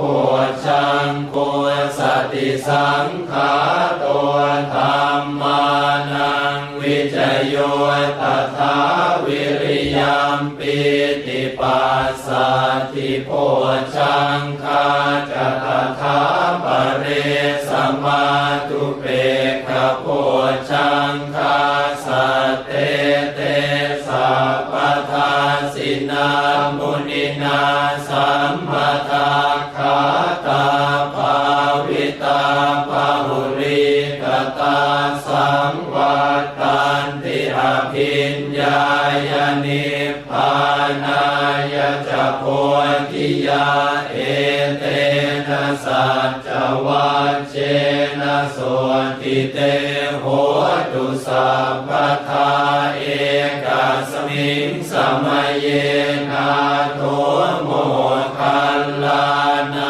ปุชังปุสติสังขาตัวธรรมานังวิจโยตถาวิริยมปิติปัสสติโพชังคาจตถาปเรสมาตุเปกขโพชังคาสัตเตเตสัพพทาสินามุนินาสัมปทาขา ตาภาหุริกตาสังวัตตันติอภิญญายนิพานายจะโพธิยาเอเตนะสัจวัชเชนะโสติเตโหตุสัพพทาเอกาสมิงสมัยเย